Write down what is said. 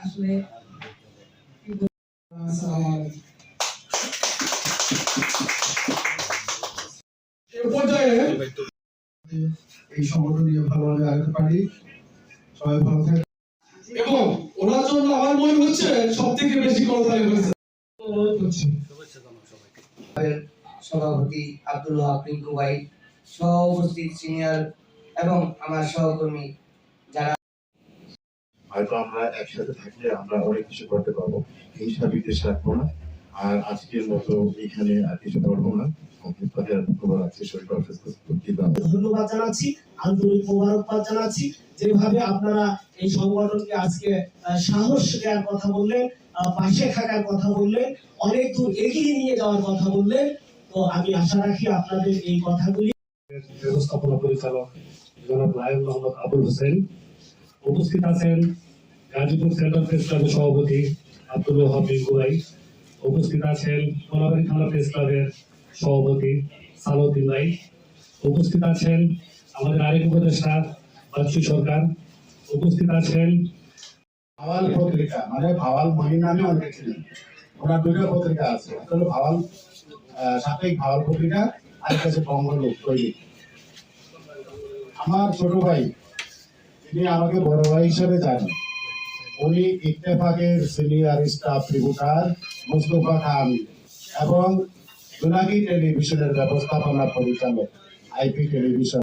আসলে এই সংগঠন নিয়ে পারি সবাই ভালো থাকে এবং ওনার জন্য আমার মনে হচ্ছে সব থেকে বেশি হয়েছে সভাপতি সিনিয়র এবং আমার সহকর্মী হয়তো আমরা একসাথে থাকলে আমরা অনেক কিছু করতে পারব। হিংসা বিদ্বেষ রাখব না। আর আজকের মতো এখানে আর কিছু করব না। সংক্ষিপ্তভাবে আর বক্তব্য রাখছি শরীর অসুস্থ ধন্যবাদ জানাচ্ছি আন্তরিক মোবারকবাদ জানাচ্ছি। যেভাবে আপনারা এই সংগঠনকে আজকে সাহস দেওয়ার কথা বললেন পাশে থাকার কথা বললেন অনেক দূর এগিয়ে নিয়ে যাওয়ার কথা বললেন তো আমি আশা রাখি আপনাদের এই কথাগুলি ব্যবস্থাপনা পরিচালক জনাব নায়ক মোহাম্মদ আবুল হোসেন উপস্থিত আছেন গাজীপুর সেন্ট্রাল প্রেস ক্লাবের সভাপতি আব্দুল ওহাব বিঙ্গুয়াই উপস্থিত আছেন কোনাবাড়ি থানা প্রেস ক্লাবের সভাপতি সালাউদ্দিন ভাই। উপস্থিত আছেন আমাদের আরেক উপদেষ্টা বাচ্চু সরকার। উপস্থিত আছেন ভাওয়াল পত্রিকা মানে ভাওয়াল বই নামে অনেকে ছিলেন। ওনার দুটো পত্রিকা আছে, একটা ভাওয়াল সাপ্তাহিক ভাওয়াল পত্রিকা, আর হচ্ছে বঙ্গলোক আমার ছোট ভাই তিনি আমাকে বড় ভাই হিসেবে জানেন। উনি ইত্তেফাকের senior staff reporter Mustafa Khan এবং জোনাকি টেলিভিশনের ব্যবস্থাপনা পরিচালক, আইপি টেলিভিশন।